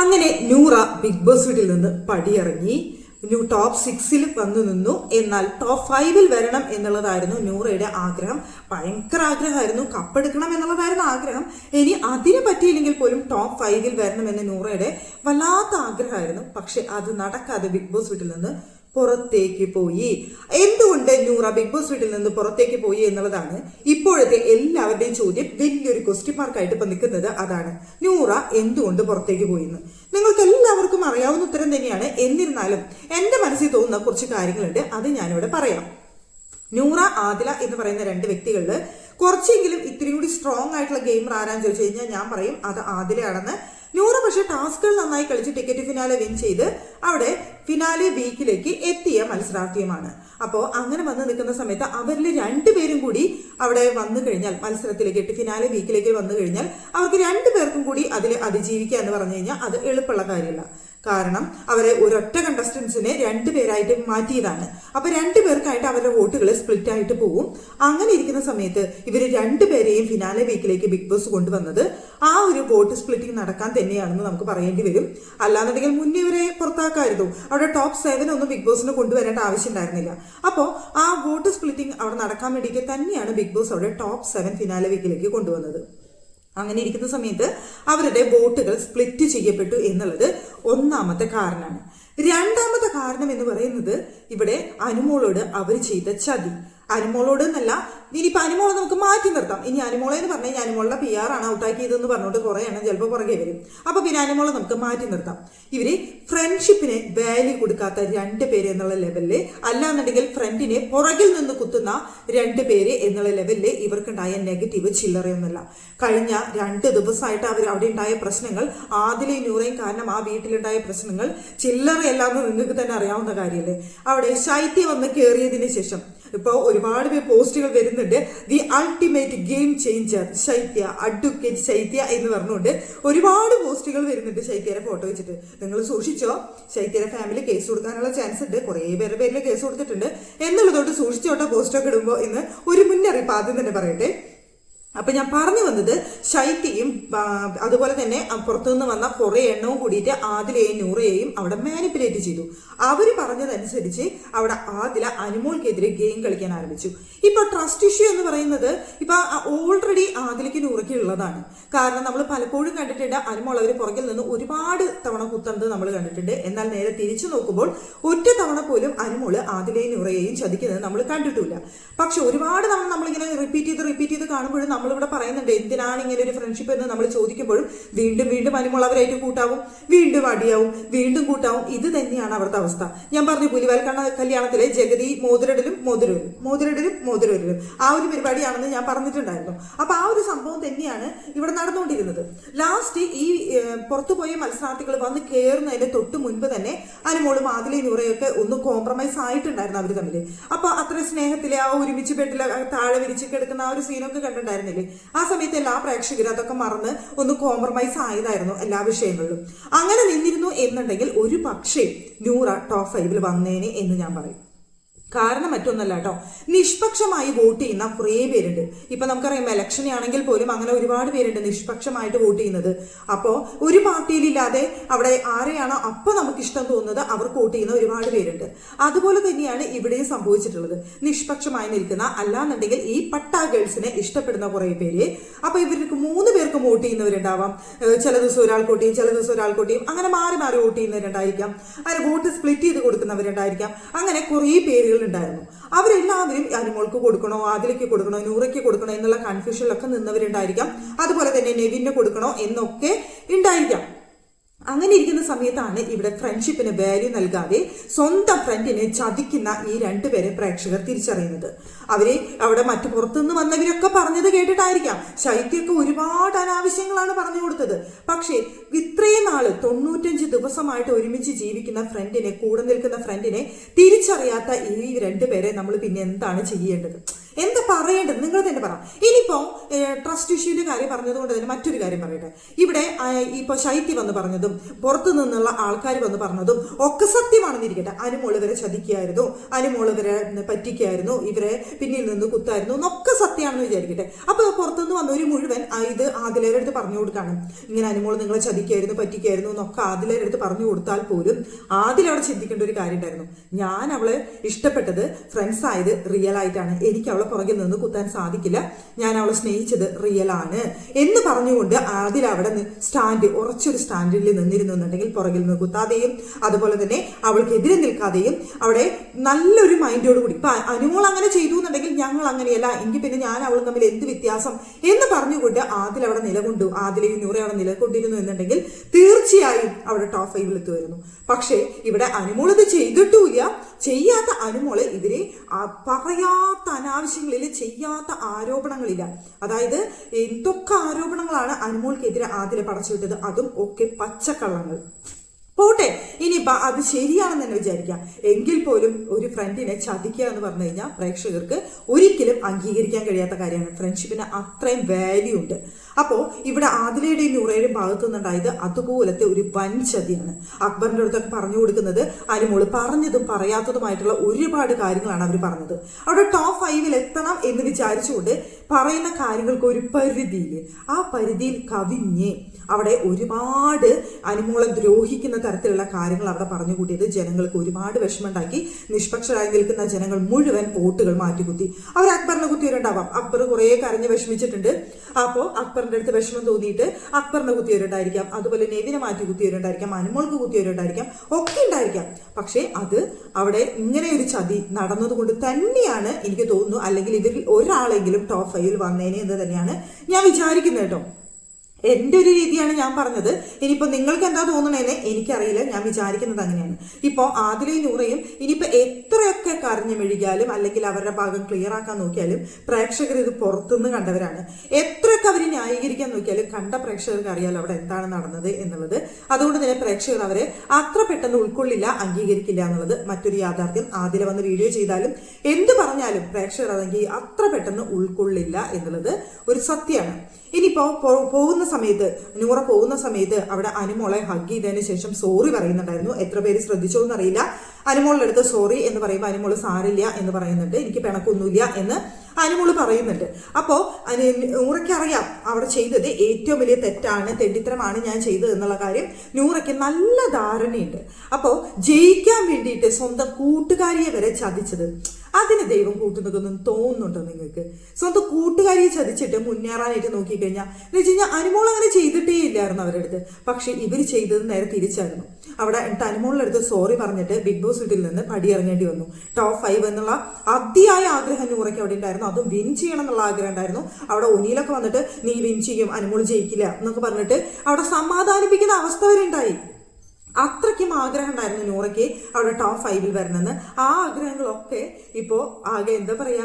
അങ്ങനെ Noora big boss വീട്ടിൽ നിന്ന് പടിയിറങ്ങി. ടോപ്പ് സിക്സിൽ വന്നു നിന്നു. എന്നാൽ ടോപ്പ് ഫൈവിൽ വരണം എന്നുള്ളതായിരുന്നു നൂറയുടെ ആഗ്രഹം. ഭയങ്കര ആഗ്രഹമായിരുന്നു. കപ്പെടുക്കണം എന്നുള്ളതായിരുന്നു ആഗ്രഹം. ഇനി അതിന് പറ്റിയില്ലെങ്കിൽ പോലും ടോപ്പ് ഫൈവിൽ വരണമെന്ന് നൂറയുടെ വല്ലാത്ത ആഗ്രഹമായിരുന്നു. പക്ഷെ അത് നടക്കാതെ ബിഗ് ബോസ് വീട്ടിൽ നിന്ന് പുറത്തേക്ക് പോയി. എന്തുകൊണ്ട് നൂറ ബിഗ് ബോസ് വീട്ടിൽ നിന്ന് പുറത്തേക്ക് പോയി എന്നുള്ളതാണ് ഇപ്പോഴത്തെ എല്ലാവരുടെയും ചോദ്യം. വലിയൊരു ക്വസ്റ്റ്യൻ മാർക്കായിട്ട് ഇപ്പൊ നിൽക്കുന്നത് അതാണ്. നൂറ എന്തുകൊണ്ട് പുറത്തേക്ക് പോയി എന്ന് നിങ്ങൾക്ക് എല്ലാവർക്കും അറിയാവുന്ന ഉത്തരം തന്നെയാണ്. എന്നിരുന്നാലും എന്റെ മനസ്സിൽ തോന്നുന്ന കുറച്ച് കാര്യങ്ങളുണ്ട്. അത് ഞാനിവിടെ പറയാം. നൂറ ആദില എന്ന് പറയുന്ന രണ്ട് വ്യക്തികളിൽ കുറച്ചെങ്കിലും ഇത്രയും കൂടി സ്ട്രോങ് ആയിട്ടുള്ള ഗെയിമർ ആരാന്ന് ചോദിച്ചു കഴിഞ്ഞാൽ ഞാൻ പറയും അത് ആദിലയാണെന്ന്. നൂറ പക്ഷേ ടാസ്കുകൾ നന്നായി കളിച്ച് ടിക്കറ്റ് ഫിനാലെ വിൻ ചെയ്ത് അവിടെ ഫിനാലെ വീക്കിലേക്ക് എത്തിയ മത്സരാർത്ഥിയുമാണ്. അപ്പോൾ അങ്ങനെ വന്ന് നിൽക്കുന്ന സമയത്ത് അവരിൽ രണ്ടുപേരും കൂടി അവിടെ വന്നു കഴിഞ്ഞാൽ മത്സരത്തിലേക്ക് ഫിനാലെ വീക്കിലേക്ക് വന്നു കഴിഞ്ഞാൽ അവർക്ക് രണ്ടുപേർക്കും കൂടി അതിൽ അതിജീവിക്കുക എന്ന് പറഞ്ഞു കഴിഞ്ഞാൽ അത് എളുപ്പമുള്ള കാര്യമല്ല. കാരണം അവരെ ഒരൊറ്റ കണ്ടസ്റ്റൻസിനെ രണ്ടുപേരായിട്ട് മാറ്റിയതാണ്. അപ്പൊ രണ്ടുപേർക്കായിട്ട് അവരുടെ വോട്ടുകൾ സ്പ്ലിറ്റ് ആയിട്ട് പോകും അങ്ങനെ ഇരിക്കുന്ന സമയത്ത് ഇവർ രണ്ടുപേരെയും ഫിനാലെ വീക്കിലേക്ക് ബിഗ് ബോസ് കൊണ്ടുവന്നത് ആ ഒരു വോട്ട് സ്പ്ലിറ്റിംഗ് നടക്കാൻ തന്നെയാണെന്ന് നമുക്ക് പറയേണ്ടി വരും. അല്ലാന്നുണ്ടെങ്കിൽ മുന്നേ ഇവരെ പുറത്താക്കായിരുന്നു. അവിടെ ടോപ്പ് സെവൻ ഒന്നും ബിഗ് ബോസിന് കൊണ്ടുവരേണ്ട ആവശ്യം ഉണ്ടായിരുന്നില്ല. അപ്പോൾ ആ വോട്ട് സ്പ്ലിറ്റിംഗ് അവിടെ നടക്കാൻ വേണ്ടിയിട്ട് തന്നെയാണ് ബിഗ് ബോസ് അവിടെ ടോപ്പ് സെവൻ ഫിനാലെ വീക്കിലേക്ക് കൊണ്ടുവന്നത്. അങ്ങനെ ഇരിക്കുന്ന സമയത്ത് അവരുടെ ബോട്ടുകൾ സ്പ്ലിറ്റ് ചെയ്യപ്പെട്ടു എന്നുള്ളത് ഒന്നാമത്തെ കാരണമാണ്. രണ്ടാമത്തെ കാരണം എന്ന് പറയുന്നത് ഇവിടെ അനുമോളോട് അവർ ചെയ്ത ചതി. അനുമോളോട് എന്നല്ല ഇനിയിപ്പോൾ അനുമോളെ നമുക്ക് മാറ്റി നിർത്താം. ഇനി അനുമോളെ എന്ന് പറഞ്ഞു കഴിഞ്ഞാൽ അനുമോളുടെ പി ആർ ആണ് ഔട്ടാക്കിയതെന്ന് പറഞ്ഞുകൊണ്ട് കുറേ എണ്ണം ചിലപ്പോൾ പുറകെ വരും. അപ്പോൾ പിന്നെ അനുമോളെ നമുക്ക് മാറ്റി നിർത്താം. ഇവർ ഫ്രണ്ട്ഷിപ്പിനെ വാല്യൂ കൊടുക്കാത്ത രണ്ട് പേര് എന്നുള്ള ലെവലിൽ അല്ലാന്നുണ്ടെങ്കിൽ ഫ്രണ്ടിനെ പുറകിൽ നിന്ന് കുത്തുന്ന രണ്ട് പേര് എന്നുള്ള ലെവലിൽ ഇവർക്കുണ്ടായ നെഗറ്റീവ് ചില്ലറയൊന്നുമില്ല. കഴിഞ്ഞ രണ്ട് ദിവസമായിട്ട് അവർ അവിടെ ഉണ്ടായ പ്രശ്നങ്ങൾ ആദിലെയും നൂറയും കാരണം ആ വീട്ടിലുണ്ടായ പ്രശ്നങ്ങൾ ചില്ലറയല്ലാന്ന് നിങ്ങൾക്ക് തന്നെ അറിയാവുന്ന കാര്യമല്ലേ. അവിടെ ശൈത്യ വന്ന് കയറിയതിന് ശേഷം ഇപ്പോൾ ഒരുപാട് പേര് പോസ്റ്റുകൾ വരുന്നുണ്ട്. The ultimate game changer Shaithya advocate Shaithya എന്ന് പറഞ്ഞുകൊണ്ട് ഒരുപാട് പോസ്റ്റുകൾ വരുന്നുണ്ട് ശൈത്യയുടെ ഫോട്ടോ വെച്ചിട്ട്. നിങ്ങൾ സൂക്ഷിച്ചോ? ശൈത്യയുടെ ഫാമിലി കേസ് കൊടുക്കാനുള്ള ചാൻസ് ഉണ്ട്. കുറേ പേരുടെ പേരിൽ കേസ് കൊടുത്തിട്ടുണ്ട്. എന്നുള്ളതുകൊണ്ട് സൂക്ഷിച്ചോട്ടോ പോസ്റ്റൊക്കെ ഇടുമ്പോൾ ഇന്ന് ഒരു മുന്നറിയിപ്പ് ആദ്യം തന്നെ പറയട്ടെ. അപ്പൊ ഞാൻ പറഞ്ഞു വന്നത് ശൈത്യയും അതുപോലെ തന്നെ പുറത്തുനിന്ന് വന്ന കുറേ എണ്ണവും കൂടിയിട്ട് ആദിലയെയും നൂറയെയും അവിടെ മാനിപ്പുലേറ്റ് ചെയ്തു. അവർ പറഞ്ഞതനുസരിച്ച് അവിടെ ആദില അനുമോൾക്കെതിരെ ഗെയിം കളിക്കാൻ ആരംഭിച്ചു. ഇപ്പൊ ട്രസ്റ്റ് ഇഷ്യൂ എന്ന് പറയുന്നത് ഇപ്പൊ ഓൾറെഡി ആദിലയ്ക്ക് നൂറയ്ക്ക് ഉള്ളതാണ്. കാരണം നമ്മൾ പലപ്പോഴും കണ്ടിട്ടുണ്ട് അനുമോൾ അവർ പുറകിൽ നിന്ന് ഒരുപാട് തവണ കുത്തുന്നത് നമ്മൾ കണ്ടിട്ടുണ്ട്. എന്നാൽ നേരെ തിരിച്ചു നോക്കുമ്പോൾ ഒറ്റ തവണ പോലും അനുമോൾ ആദിലയും നൂറയെയും ചതിക്കുന്നത് നമ്മൾ കണ്ടിട്ടില്ല. പക്ഷെ ഒരുപാട് തവണ നമ്മളിങ്ങനെ റിപ്പീറ്റ് ചെയ്ത് റിപ്പീറ്റ് ചെയ്ത് കാണുമ്പോഴും നമ്മളിവിടെ പറയുന്നുണ്ട് എന്തിനാണ് ഇങ്ങനെ ഒരു ഫ്രണ്ട്ഷിപ്പ് എന്ന് നമ്മൾ ചോദിക്കുമ്പോഴും വീണ്ടും വീണ്ടും അനുമുള്ളവരായിട്ട് കൂട്ടാവും വീണ്ടും അടിയാവും വീണ്ടും കൂട്ടാവും. ഇത് തന്നെയാണ് അവരുടെ അവസ്ഥ. ഞാൻ പറഞ്ഞു പുലിവാൽ കണ്ണ കല്യാണത്തിലെ ജഗതി മോതിരടലും മോതിരലും മോതിരടലും മോതിരലും ആ ഒരു പരിപാടിയാണെന്ന് ഞാൻ പറഞ്ഞിട്ടുണ്ടായിരുന്നു. അപ്പൊ ആ ഒരു സംഭവം തന്നെയാണ് ഇവിടെ നടന്നുകൊണ്ടിരുന്നത്. ലാസ്റ്റ് ഈ പുറത്തുപോയ മത്സരാർത്ഥികൾ വന്ന് കയറുന്നതിന് തൊട്ട് മുൻപ് തന്നെ അനുമോളും ആദിലെ നൂറയൊക്കെ ഒന്ന് കോംപ്രമൈസ് ആയിട്ടുണ്ടായിരുന്നു അവർ തമ്മിൽ അപ്പൊ അത്ര സ്നേഹത്തിലെ ആ ഒരുമിച്ച് ബെഡിൽ താഴെ വിരിച്ച് കിടക്കുന്ന ആ ഒരു സീനൊക്കെ കണ്ടിട്ടുണ്ടായിരുന്നില്ലേ ആ സമയത്ത് എല്ലാ പ്രേക്ഷകരും അതൊക്കെ മറന്ന് ഒന്ന് കോംപ്രമൈസ് ആയതായിരുന്നു എല്ലാ വിഷയങ്ങളിലും. അങ്ങനെ നിന്നിരുന്നു എന്നുണ്ടെങ്കിൽ ഒരു പക്ഷേ നൂറ ടോപ്പ് ഫൈവിൽ വന്നേനെ എന്ന് ഞാൻ പറയും. കാരണം മറ്റൊന്നല്ല കേട്ടോ. നിഷ്പക്ഷമായി വോട്ട് ചെയ്യുന്ന കുറേ പേരുണ്ട്. ഇപ്പൊ നമുക്കറിയാം ഇലക്ഷൻ ആണെങ്കിൽ പോലും അങ്ങനെ ഒരുപാട് പേരുണ്ട് നിഷ്പക്ഷമായിട്ട് വോട്ട് ചെയ്യുന്നത്. അപ്പോ ഒരു പാർട്ടിയിലില്ലാതെ അവിടെ ആരെയാണോ അപ്പോൾ നമുക്ക് ഇഷ്ടം തോന്നുന്നത് അവർക്ക് വോട്ട് ചെയ്യുന്ന ഒരുപാട് പേരുണ്ട്. അതുപോലെ തന്നെയാണ് ഇവിടെയും സംഭവിച്ചിട്ടുള്ളത്. നിഷ്പക്ഷമായി നിൽക്കുന്ന അല്ലാന്നുണ്ടെങ്കിൽ ഈ പട്ടാ ഗേൾസിനെ ഇഷ്ടപ്പെടുന്ന കുറേ പേര്. അപ്പൊ ഇവർക്ക് മൂന്ന് പേർക്ക് വോട്ട് ചെയ്യുന്നവരുണ്ടാവാം. ചില ദിവസം ഒരാൾ വോട്ട് ചെയ്യും ചില ദിവസം ഒരാൾ വോട്ട് ചെയ്യും അങ്ങനെ മാറി മാറി വോട്ട് ചെയ്യുന്നവരുണ്ടായിരിക്കാം. അങ്ങനെ വോട്ട് സ്പ്ലിറ്റ് ചെയ്ത് കൊടുക്കുന്നവരുണ്ടായിരിക്കാം. അങ്ങനെ കുറേ പേരുകൾ ഉണ്ടായിരുന്നു അവരെല്ലാവരും അനുമോൾക്ക് കൊടുക്കണോ ആദിലേക്ക് കൊടുക്കണോ നൂറയ്ക്ക് കൊടുക്കണോ എന്നുള്ള കൺഫ്യൂഷനിലൊക്കെ നിന്നവരുണ്ടായിരിക്കാം. അതുപോലെ തന്നെ നെവിന് കൊടുക്കണോ എന്നൊക്കെ ഉണ്ടായിരിക്കാം. അങ്ങനെ ഇരിക്കുന്ന സമയത്താണ് ഇവിടെ ഫ്രണ്ട്ഷിപ്പിന് വാല്യൂ നൽകാതെ സ്വന്തം ഫ്രണ്ടിനെ ചതിക്കുന്ന ഈ രണ്ടുപേരെ പ്രേക്ഷകർ തിരിച്ചറിയുന്നത്. അവർ അവിടെ മറ്റു പുറത്തുനിന്ന് വന്നവരൊക്കെ പറഞ്ഞത് കേട്ടിട്ടായിരിക്കാം. ശൈത്യൊക്കെ ഒരുപാട് അനാവശ്യങ്ങളാണ് പറഞ്ഞു കൊടുത്തത്. പക്ഷേ ഇത്രയും നാൾ തൊണ്ണൂറ്റഞ്ച് ദിവസമായിട്ട് ഒരുമിച്ച് ജീവിക്കുന്ന ഫ്രണ്ടിനെ കൂടെ നിൽക്കുന്ന ഫ്രണ്ടിനെ തിരിച്ചറിയാത്ത ഈ രണ്ടുപേരെ നമ്മൾ പിന്നെ എന്താണ് ചെയ്യേണ്ടത്? എന്താ പറയേണ്ടത്? നിങ്ങൾ തന്നെ പറ. ഇനിയിപ്പോ ട്രസ്റ്റ് ഇഷ്യൂവിന്റെ കാര്യം പറഞ്ഞതുകൊണ്ട് തന്നെ മറ്റൊരു കാര്യം പറയട്ടെ. ഇവിടെ ഇപ്പൊ ശൈത്യം വന്ന് പറഞ്ഞതും പുറത്തു നിന്നുള്ള ആൾക്കാർ വന്ന് പറഞ്ഞതും ഒക്കെ സത്യമാണെന്നിരിക്കട്ടെ. അനുമോൾ ചതിക്കായിരുന്നു. അനുമോൾ ഇവരെ പറ്റിക്കായിരുന്നു. ഇവരെ പിന്നിൽ നിന്ന് കുത്തായിരുന്നു എന്നൊക്കെ സത്യമാണെന്ന് വിചാരിക്കട്ടെ. അപ്പൊ പുറത്തുനിന്ന് വന്ന ഒരു മുഴുവൻ ഇത് ആദിലേരെ അടുത്ത് പറഞ്ഞു കൊടുക്കാണ്. ഇങ്ങനെ അനുമോൾ നിങ്ങളെ ചതിക്കായിരുന്നു പറ്റിക്കായിരുന്നു എന്നൊക്കെ ആദിലേരെ അടുത്ത് പറഞ്ഞു കൊടുത്താൽ പോലും ആദിൽ അവിടെ ചിന്തിക്കേണ്ട ഒരു കാര്യം ഉണ്ടായിരുന്നു. ഞാൻ അവളെ ഇഷ്ടപ്പെട്ടത് ഫ്രണ്ട്സ് ആയത് റിയൽ ആയിട്ടാണ്. എനിക്ക് അവളെ പുറകിൽ നിന്ന് കുത്താൻ സാധിക്കില്ല. ഞാൻ അവളെ സ്നേഹിച്ചത് റിയൽ ആണ്. എന്ന് പറഞ്ഞുകൊണ്ട് ആദിൽ അവിടെ സ്റ്റാൻഡ് ഉറച്ചൊരു സ്റ്റാൻഡിൽ നിന്നിരുന്നു എന്നുണ്ടെങ്കിൽ പുറകിൽ നിന്ന് കുത്താതെയും അതുപോലെ തന്നെ അവൾക്കെതിരെ നിൽക്കാതെയും അവിടെ നല്ലൊരു മൈൻഡോട് കൂടി. ഇപ്പൊ അനുമോൾ അങ്ങനെ ചെയ്തു എന്നുണ്ടെങ്കിൽ ഞങ്ങൾ അങ്ങനെയല്ല. എങ്കിൽ പിന്നെ ഞാൻ അവളും തമ്മിൽ എന്ത് വ്യത്യാസം? എന്ന് പറഞ്ഞുകൊണ്ട് ആദിൽ അവിടെ നിലകൊണ്ടു. ആദിലെയും നൂറെ അവിടെ നിലകൊണ്ടിരുന്നു എന്നുണ്ടെങ്കിൽ തീർച്ചയായും അവിടെ ടോപ്പ് ഫൈവിൽ എത്തുമായിരുന്നു. പക്ഷേ ഇവിടെ അനുമോൾ ഇത് ചെയ്തിട്ടുമില്ല. ചെയ്യാത്ത അനുമോൾ ഇവരെ പറയാത്ത അനാവശ്യങ്ങളിൽ ചെയ്യാത്ത ആരോപണങ്ങളില്ല. അതായത് എന്തൊക്കെ ആരോപണങ്ങളാണ് അനുമോൾക്കെതിരെ ആദ്യം പടച്ചുവിട്ടത് അതും ഒക്കെ പച്ചക്കള്ളങ്ങൾ. പോട്ടെ ഇനി അത് ശരിയാണെന്ന് തന്നെ വിചാരിക്കാം. എങ്കിൽ പോലും ഒരു ഫ്രണ്ടിനെ ചതിക്കുക എന്ന് പറഞ്ഞു കഴിഞ്ഞാൽ പ്രേക്ഷകർക്ക് ഒരിക്കലും അംഗീകരിക്കാൻ കഴിയാത്ത കാര്യമാണ്. ഫ്രണ്ട്ഷിപ്പിന് അത്രയും വാല്യൂ ഉണ്ട്. അപ്പോൾ ഇവിടെ ആദിലയുടെയും നൂറയുടെയും ഭാഗത്തു നിന്നുണ്ടായത് അതുപോലത്തെ ഒരു വൻ ചതിയാണ് അക്ബറിന്റെ അടുത്തൊക്കെ പറഞ്ഞു കൊടുക്കുന്നത് അനുമോൾ പറഞ്ഞതും പറയാത്തതുമായിട്ടുള്ള ഒരുപാട് കാര്യങ്ങളാണ് അവർ പറഞ്ഞത്. അവിടെ ടോപ്പ് ഫൈവിൽ എത്തണം എന്ന് വിചാരിച്ചുകൊണ്ട് പറയുന്ന കാര്യങ്ങൾക്ക് ഒരു പരിധിയിൽ ആ പരിധിയിൽ കവിഞ്ഞ് അവിടെ ഒരുപാട് അനുമോളെ ദ്രോഹിക്കുന്ന തരത്തിലുള്ള കാര്യങ്ങൾ അവിടെ പറഞ്ഞു കൂട്ടിയത് ജനങ്ങൾക്ക് ഒരുപാട് വിഷമമുണ്ടാക്കി. നിഷ്പക്ഷരായി നിൽക്കുന്ന ജനങ്ങൾ മുഴുവൻ വോട്ടുകൾ മാറ്റിക്കുത്തി. അവർ അക്ബറിനെ കുത്തിയവരുണ്ടാവാം അക്ബർ കുറെ കരഞ്ഞ് വിഷമിച്ചിട്ടുണ്ട്. അപ്പോൾ അക്ബറിന്റെ അടുത്ത് വിഷമം തോന്നിയിട്ട് അക്ബറിനെ കുത്തിയവരുണ്ടായിരിക്കാം അതുപോലെ നെവിനെ മാറ്റി കുത്തിയവരുണ്ടായിരിക്കാം അനുമോൾക്ക് കുത്തിയവരുണ്ടായിരിക്കാം ഒക്കെ ഉണ്ടായിരിക്കാം. പക്ഷേ അത് അവിടെ ഇങ്ങനെ ഒരു ചതി നടന്നതുകൊണ്ട് തന്നെയാണ് എനിക്ക് തോന്നുന്നു. അല്ലെങ്കിൽ ഇവരിൽ ഒരാളെങ്കിലും ടോപ്പ് ഫൈവിൽ വന്നേനെ എന്ന് തന്നെയാണ് ഞാൻ വിചാരിക്കുന്നത് കേട്ടോ. എന്റെ ഒരു രീതിയാണ് ഞാൻ പറഞ്ഞത്. ഇനിയിപ്പോ നിങ്ങൾക്ക് എന്താ തോന്നണേന്ന് എനിക്കറിയില്ല. ഞാൻ വിചാരിക്കുന്നത് അങ്ങനെയാണ്. ഇപ്പോ ആദിലയും നൂറയും ഇനിയിപ്പോ എത്രയൊക്കെ കരഞ്ഞു മെഴുകിയാലും അല്ലെങ്കിൽ അവരുടെ ഭാഗം ക്ലിയർ ആക്കാൻ നോക്കിയാലും പ്രേക്ഷകർ ഇത് പുറത്തുനിന്ന് കണ്ടവരാണ്. എത്രയൊക്കെ അവർ ന്യായീകരിക്കാൻ നോക്കിയാലും കണ്ട പ്രേക്ഷകർക്ക് അറിയാലോ അവിടെ എന്താണ് നടന്നത് എന്നുള്ളത്. അതുകൊണ്ട് തന്നെ പ്രേക്ഷകർ അവരെ അത്ര പെട്ടെന്ന് ഉൾക്കൊള്ളില്ല അംഗീകരിക്കില്ല എന്നുള്ളത് മറ്റൊരു യാഥാർത്ഥ്യം. ആദില വന്ന് വീഡിയോ ചെയ്താലും എന്ത് പറഞ്ഞാലും പ്രേക്ഷകർ അതെങ്കിൽ അത്ര പെട്ടെന്ന് ഉൾക്കൊള്ളില്ല എന്നുള്ളത് ഒരു സത്യമാണ്. ഇനിയിപ്പോ പോകുന്ന സമയത്ത് നൂറ പോകുന്ന സമയത്ത് അവിടെ അനുമോളെ ഹഗ് ചെയ്തതിന് ശേഷം സോറി പറയുന്നുണ്ടായിരുന്നു. എത്ര പേര് ശ്രദ്ധിച്ചോ എന്നറിയില്ല അനുമോളുടെ അടുത്ത് സോറി എന്ന് പറയുമ്പോൾ അനുമോൾ സാരില്ല എന്ന് പറയുന്നുണ്ട്. എനിക്ക് പിണക്കൊന്നുമില്ല എന്ന് അനുമോൾ പറയുന്നുണ്ട്. അപ്പോൾ നൂറയ്ക്കറിയാം അവിടെ ചെയ്തത് ഏറ്റവും വലിയ തെറ്റാണ് തെണ്ടിത്തരമാണ് ഞാൻ ചെയ്തത് എന്നുള്ള കാര്യം നൂറയ്ക്ക് നല്ല ധാരണയുണ്ട്. അപ്പോൾ ജയിക്കാൻ വേണ്ടിയിട്ട് സ്വന്തം കൂട്ടുകാരിയെ വരെ ചതിച്ചത്. അതിന് ദൈവം കൂട്ടുന്നതൊന്നും തോന്നുന്നുണ്ടോ നിങ്ങൾക്ക്? സ്വന്തം കൂട്ടുകാരിയെ ചതിച്ചിട്ട് മുന്നേറാനായിട്ട് നോക്കിക്കഴിഞ്ഞാൽ എന്ന് വെച്ച് കഴിഞ്ഞാൽ അനുമോൾ അങ്ങനെ ചെയ്തിട്ടേ ഇല്ലായിരുന്നു അവരുടെ അടുത്ത്. പക്ഷെ ഇവർ ചെയ്തത് നേരെ തിരിച്ചായിരുന്നു. അവിടെ അനുമോളുടെ അടുത്ത് സോറി പറഞ്ഞിട്ട് ബിഗ് വീട്ടിൽ നിന്ന് പടിയിറങ്ങേണ്ടി വന്നു. ടോപ്പ് ഫൈവ് എന്നുള്ള അതിയായ ആഗ്രഹം നൂറയ്ക്ക് അവിടെ ഉണ്ടായിരുന്നു. അതും വിൻ ചെയ്യണം എന്നുള്ള ആഗ്രഹം ഉണ്ടായിരുന്നു. അവിടെ ഒനിയിലൊക്കെ വന്നിട്ട് നീ വിൻ ചെയ്യും അനുമോൾ ജയിക്കില്ല എന്നൊക്കെ പറഞ്ഞിട്ട് അവിടെ സമാധാനിപ്പിക്കുന്ന അവസ്ഥ വരെ ഉണ്ടായി. അത്രയ്ക്കും ആഗ്രഹം ഉണ്ടായിരുന്നു നൂറയ്ക്ക് അവിടെ ടോപ്പ് ഫൈവിൽ വരണമെന്ന്. ആ ആഗ്രഹങ്ങളൊക്കെ ഇപ്പോൾ ആകെ എന്താ പറയാ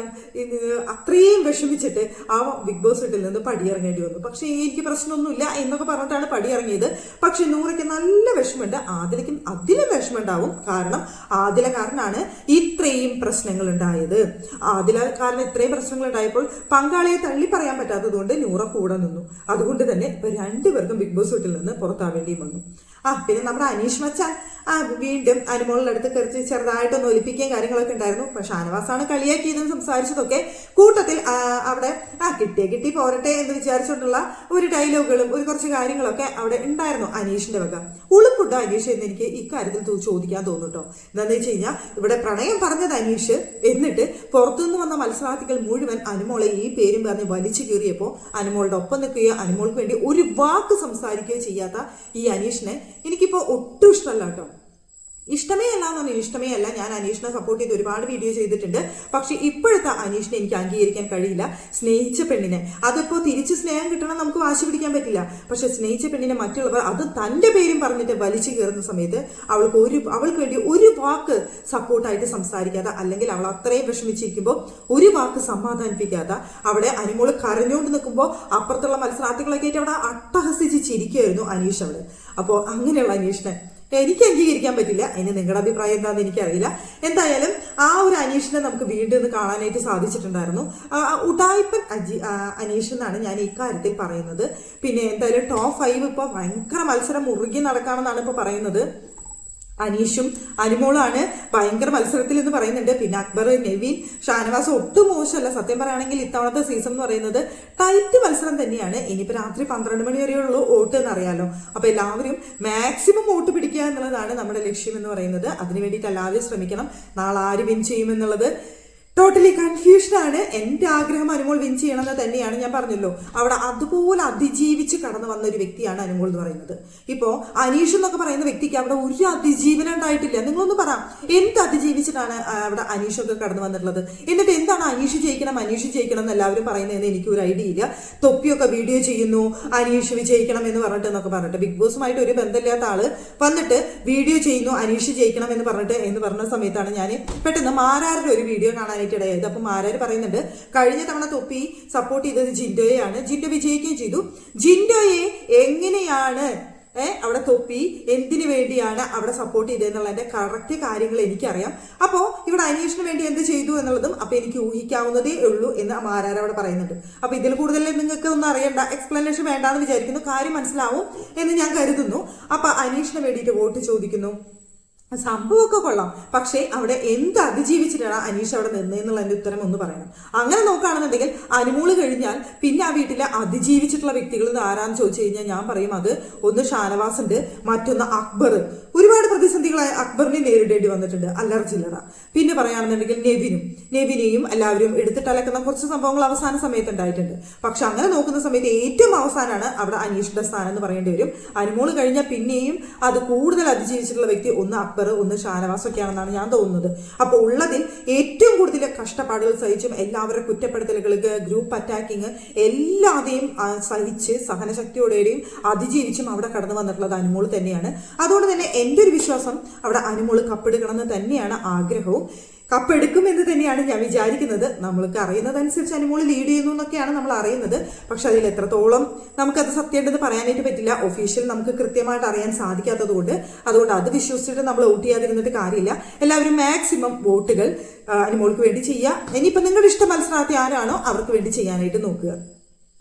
അത്രയും വിഷമിച്ചിട്ട് ആ ബിഗ് ബോസ് വീട്ടിൽ നിന്ന് പടിയിറങ്ങേണ്ടി വന്നു. പക്ഷേ എനിക്ക് പ്രശ്നമൊന്നുമില്ല എന്നൊക്കെ പറഞ്ഞിട്ടാണ് പടിയിറങ്ങിയത്. പക്ഷെ നൂറയ്ക്ക് നല്ല വിഷമമുണ്ട്. ആദിലയ്ക്കും അതിലും വിഷമമുണ്ടാവും. കാരണം ആദില കാരനാണ് ഇത്രയും പ്രശ്നങ്ങൾ ഉണ്ടായത് ആദില കാരണം ഇത്രയും പ്രശ്നങ്ങൾ ഉണ്ടായപ്പോൾ പങ്കാളിയെ തള്ളി പറയാൻ പറ്റാത്തത് കൊണ്ട് നൂറ കൂടെ നിന്നു. അതുകൊണ്ട് തന്നെ ഇപ്പൊ രണ്ടുപേർക്കും ബിഗ് ബോസ് വീട്ടിൽ നിന്ന് പുറത്താവേണ്ടിയും വന്നു. ആ പിന്നെ നമ്മുടെ അനീഷ് മച്ചാൻ വീണ്ടും അനുമോളുടെ അടുത്ത് കയറി ചെറുതായിട്ടൊന്ന് ഒലിപ്പിക്കുകയും കാര്യങ്ങളൊക്കെ ഉണ്ടായിരുന്നു. പക്ഷെ ഷാനവാസാണ് കളിയാക്കിയതും സംസാരിച്ചതൊക്കെ കൂട്ടത്തിൽ അവിടെ ആ കിട്ടിയ കിട്ടി പോരട്ടെ എന്ന് വിചാരിച്ചുകൊണ്ടുള്ള ഒരു ഡയലോഗുകളും ഒരു കുറച്ച് കാര്യങ്ങളൊക്കെ അവിടെ ഉണ്ടായിരുന്നു അനീഷിന്റെ വക. ഉളുപ്പുണ്ടോ അനീഷ് എന്ന് എനിക്ക് ഇക്കാര്യത്തിൽ ചോദിക്കാൻ തോന്നുട്ടോ എന്താണെന്ന് വെച്ച് കഴിഞ്ഞാൽ ഇവിടെ പ്രണയം പറഞ്ഞത് അനീഷ്. എന്നിട്ട് പുറത്തുനിന്ന് വന്ന മത്സരാർത്ഥികൾ മുഴുവൻ അനുമോളെ ഈ പേരും പറഞ്ഞ് വലിച്ചു കീറിയപ്പോൾ അനുമോളുടെ ഒപ്പം നിൽക്കുകയോ അനുമോൾക്ക് വേണ്ടി ഒരു വാക്ക് സംസാരിക്കുകയോ ചെയ്യാത്ത ഈ അനീഷിനെ എനിക്കിപ്പോൾ ഒട്ടും ഇഷ്ടമല്ല കേട്ടോ ഇഷ്ടമേ അല്ല എന്ന് പറഞ്ഞാൽ ഇഷ്ടമേ അല്ല. ഞാൻ അനീഷിനെ സപ്പോർട്ട് ചെയ്ത് ഒരുപാട് വീഡിയോ ചെയ്തിട്ടുണ്ട്. പക്ഷെ ഇപ്പോഴത്തെ അനീഷിനെ എനിക്ക് അംഗീകരിക്കാൻ കഴിയില്ല. സ്നേഹിച്ച പെണ്ണിനെ. അതിപ്പോ തിരിച്ച് സ്നേഹം കിട്ടണം നമുക്ക് വാശി പിടിക്കാൻ പറ്റില്ല. പക്ഷെ സ്നേഹിച്ച പെണ്ണിനെ മറ്റുള്ളവർ അത് തന്റെ പേരും പറഞ്ഞിട്ട് വലിച്ചു കയറുന്ന സമയത്ത് അവൾക്ക് ഒരു അവൾക്ക് വേണ്ടി ഒരു വാക്ക് സപ്പോർട്ടായിട്ട് സംസാരിക്കാതെ അല്ലെങ്കിൽ അവൾ അത്രയും വിഷമിച്ചിരിക്കുമ്പോൾ ഒരു വാക്ക് സമാധാനിപ്പിക്കാതെ അവിടെ അനുമോൾ കരഞ്ഞുകൊണ്ട് നിൽക്കുമ്പോൾ അപ്പുറത്തുള്ള മത്സരാർത്ഥികളൊക്കെ ആയിട്ട് അവിടെ അട്ടഹസിച്ച് ചിരിക്കുമായിരുന്നു അനീഷ് അവിടെ അപ്പോൾ അങ്ങനെയുള്ള അനീഷിനെ എനിക്ക് അംഗീകരിക്കാൻ പറ്റില്ല. ഇനി നിങ്ങളുടെ അഭിപ്രായം എന്താണെന്ന് എനിക്കറിയില്ല. എന്തായാലും ആ ഒരു അനീഷിനെ നമുക്ക് വീണ്ടും ഒന്ന് കാണാനായിട്ട് സാധിച്ചിട്ടുണ്ടായിരുന്നു. ഉടായ്പൻ അജി അനീഷ് എന്നാണ് ഞാൻ ഇക്കാര്യത്തിൽ പറയുന്നത്. പിന്നെ എന്തായാലും ടോപ്പ് ഫൈവ് ഇപ്പോൾ ഭയങ്കര മത്സരം മുറുകി നടക്കാമെന്നാണ് ഇപ്പോൾ പറയുന്നത്. അനീഷും അനുമോളാണ് ഭയങ്കര മത്സരത്തിൽ എന്ന് പറയുന്നുണ്ട്. പിന്നെ അക്ബർ നെവിൻ ഷാനവാസ് ഒട്ടും മോശമല്ല. സത്യം പറയുകയാണെങ്കിൽ ഇത്തവണത്തെ സീസൺ എന്ന് പറയുന്നത് ടൈറ്റ് മത്സരം തന്നെയാണ്. ഇനിയിപ്പോൾ രാത്രി പന്ത്രണ്ട് മണി വരെയുള്ളൂ വോട്ട് എന്നറിയാലോ. അപ്പോൾ എല്ലാവരും മാക്സിമം വോട്ട് പിടിക്കുക എന്നുള്ളതാണ് നമ്മുടെ ലക്ഷ്യം എന്ന് പറയുന്നത്. അതിനു വേണ്ടിയിട്ട് എല്ലാവരും ശ്രമിക്കണം. നാളെ ആര് വിൻ ചെയ്യുമെന്നുള്ളത് ടോട്ടലി കൺഫ്യൂഷനാണ് എന്റെ ആഗ്രഹം അനുമോൾ വിൻ ചെയ്യണമെന്ന് തന്നെയാണ് ഞാൻ പറഞ്ഞല്ലോ. അവിടെ അതുപോലെ അതിജീവിച്ച് കടന്നു വന്ന ഒരു വ്യക്തിയാണ് അനുമോൾ എന്ന് പറയുന്നത്. ഇപ്പോൾ അനീഷ് എന്നൊക്കെ പറയുന്ന വ്യക്തിക്ക് അവിടെ ഒരു അതിജീവനം ഉണ്ടായിട്ടില്ല. നിങ്ങളൊന്ന് പറ എന്ത് അതിജീവിച്ചിട്ടാണ് അവിടെ അനീഷൊക്കെ കടന്നു വന്നിട്ടുള്ളത്? എന്നിട്ട് എന്താണ് അനീഷ് ജയിക്കണം അനീഷ് ജയിക്കണം എന്ന് എല്ലാവരും പറയുന്നതെന്ന് എനിക്ക് ഒരു ഐഡിയ ഇല്ല. തൊപ്പിയൊക്കെ വീഡിയോ ചെയ്യുന്നു അനീഷ് വിജയിക്കണം എന്ന് പറഞ്ഞിട്ട് എന്നൊക്കെ പറഞ്ഞിട്ട്. ബിഗ് ബോസുമായിട്ട് ഒരു ബന്ധമില്ലാത്ത ആൾ വന്നിട്ട് വീഡിയോ ചെയ്യുന്നു അനീഷ് ജയിക്കണം എന്ന് പറഞ്ഞിട്ട് എന്ന് പറഞ്ഞ സമയത്താണ് ഞാൻ പെട്ടെന്ന് മാരാരുടെ ഒരു വീഡിയോ കാണാനായിട്ട് ഇടയായത് അപ്പം മാരാർ പറയുന്നുണ്ട് കഴിഞ്ഞ തവണ തൊപ്പി സപ്പോർട്ട് ചെയ്തത് ജിൻഡോയെയാണ്. ജിൻഡോ വിജയിക്കുകയും ചെയ്തു. ജിൻഡോയെ എങ്ങനെയാണ് ഏ അവിടെ തൊപ്പി എന്തിനു വേണ്ടിയാണ് അവിടെ സപ്പോർട്ട് ചെയ്തതെന്നുള്ളതിന്റെ കറക്റ്റ് കാര്യങ്ങൾ എനിക്കറിയാം. അപ്പോൾ ഇവിടെ അന്വേഷണം വേണ്ടി എന്ത് ചെയ്തു എന്നുള്ളതും അപ്പൊ എനിക്ക് ഊഹിക്കാവുന്നതേ ഉള്ളൂ എന്ന് മാരാർ അവിടെ പറയുന്നുണ്ട്. അപ്പൊ ഇതിൽ കൂടുതൽ നിങ്ങൾക്ക് ഒന്നും അറിയണ്ട എക്സ്പ്ലനേഷൻ വേണ്ടാന്ന് വിചാരിക്കുന്നു. കാര്യം മനസ്സിലാവും എന്ന് ഞാൻ കരുതുന്നു. അപ്പൊ അന്വേഷണം വേണ്ടിയിട്ട് വോട്ട് ചോദിക്കുന്നു. സംഭവമൊക്കെ കൊള്ളാം. പക്ഷേ അവിടെ എന്ത് അതിജീവിച്ചിട്ടാണ് അനീഷ് അവിടെ നിന്നതെന്നുള്ളതിന്റെ ഉത്തരം ഒന്ന് പറയണം. അങ്ങനെ നോക്കുകയാണെന്നുണ്ടെങ്കിൽ അനുമൂൾ കഴിഞ്ഞാൽ പിന്നെ ആ വീട്ടിലെ അതിജീവിച്ചിട്ടുള്ള വ്യക്തികൾ ആരാന്ന് ചോദിച്ചു കഴിഞ്ഞാൽ ഞാൻ പറയും അത് ഒന്ന് ഷാനവാസ് ഉണ്ട് മറ്റൊന്ന് അക്ബർ. ഒരുപാട് പ്രതിസന്ധികളെ അക്ബറിനെ നേരിടേണ്ടി വന്നിട്ടുണ്ട്. അല്ലറ ചില്ലറ. പിന്നെ പറയുകയാണെന്നുണ്ടെങ്കിൽ നെവിനും. നെവിനെയും എല്ലാവരും എടുത്തിട്ടലക്കുന്ന കുറച്ച് സംഭവങ്ങൾ അവസാന സമയത്ത് ഉണ്ടായിട്ടുണ്ട്. പക്ഷെ അങ്ങനെ നോക്കുന്ന സമയത്ത് ഏറ്റവും അവസാനമാണ് അവിടെ അനീഷിന്റെ സ്ഥാനം എന്ന് പറയേണ്ടി വരും. അനുമോൾ കഴിഞ്ഞാൽ പിന്നെയും അത് കൂടുതൽ അതിജീവിച്ചിട്ടുള്ള വ്യക്തി ഒന്ന് അക്ബർ ഒന്ന് ഷാനവാസ് ഒക്കെയാണെന്നാണ് ഞാൻ തോന്നുന്നത്. അപ്പോൾ ഉള്ളതിൽ ഏറ്റവും കൂടുതൽ കഷ്ടപ്പാടുകൾ സഹിച്ചും എല്ലാവരുടെ കുറ്റപ്പെടുത്തലുകൾക്ക് ഗ്രൂപ്പ് അറ്റാക്കിങ് എല്ലാതെയും സഹിച്ച് സഹനശക്തിയോടെയും അതിജീവിച്ചും അവിടെ കടന്നു വന്നിട്ടുള്ളത് അനുമോൾ തന്നെയാണ്. അതുകൊണ്ട് തന്നെ എന്റെ ഒരു വിശ്വാസം. അവിടെ അനുമോൾ കപ്പെടുക്കണമെന്ന് തന്നെയാണ് ആഗ്രഹവും. കപ്പെടുക്കും എന്ന് തന്നെയാണ് ഞാൻ വിചാരിക്കുന്നത്. നമ്മൾക്ക് അറിയുന്നതനുസരിച്ച് അനുമോൾ ലീഡ് ചെയ്യുന്നു എന്നൊക്കെയാണ് നമ്മൾ അറിയുന്നത്. പക്ഷെ അതിൽ എത്രത്തോളം നമുക്കത് സത്യമുണ്ടെന്ന് പറയാനായിട്ട് പറ്റില്ല. ഒഫീഷ്യൽ നമുക്ക് കൃത്യമായിട്ട് അറിയാൻ സാധിക്കാത്തതുകൊണ്ട്. അതുകൊണ്ട് അത് വിശ്വസിച്ചിട്ട് നമ്മൾ വോട്ട് ചെയ്യാതിരുന്നിട്ട് കാര്യമില്ല. എല്ലാവരും മാക്സിമം വോട്ടുകൾ അനുമോൾക്ക് വേണ്ടി ചെയ്യുക. ഇനിയിപ്പോൾ നിങ്ങളുടെ ഇഷ്ട മത്സരാർത്ഥി ആരാണോ അവർക്ക് വേണ്ടി ചെയ്യാനായിട്ട് നോക്കുക.